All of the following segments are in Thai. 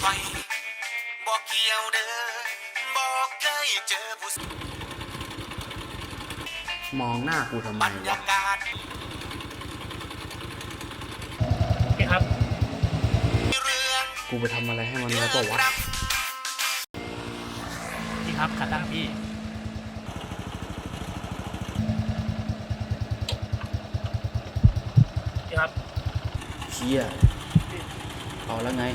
คอยบอกเกี่ยวเด้อบอกเคยเจอผู้มองหน้ากูทำไมวะยากโอเคครับกูไปทำอะไรให้มันแล้ว้อเปล่าวะรักพี่ครับขาตั้งพี่ พี่ครับ เชี่ยเอาแล้วไง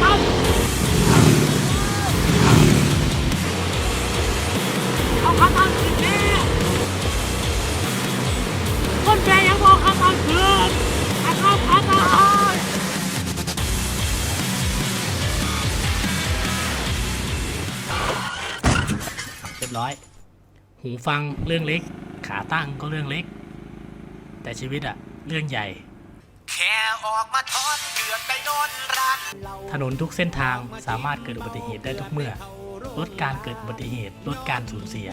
ไอ้เอาคำตั ยบร้อย หูฟังเรื่องเล็ก ขาตั้งก็เรื่องเล็ก แต่ชีวิตอะเรื่องใหญ่ แค่ออกมาทอนเกือบได้โดนรักถนนทุกเส้นทางสามารถเกิดอุบัติเหตุได้ทุกเมื่อ ลดการเกิดอุบัติเหตุลดการสูญเสีย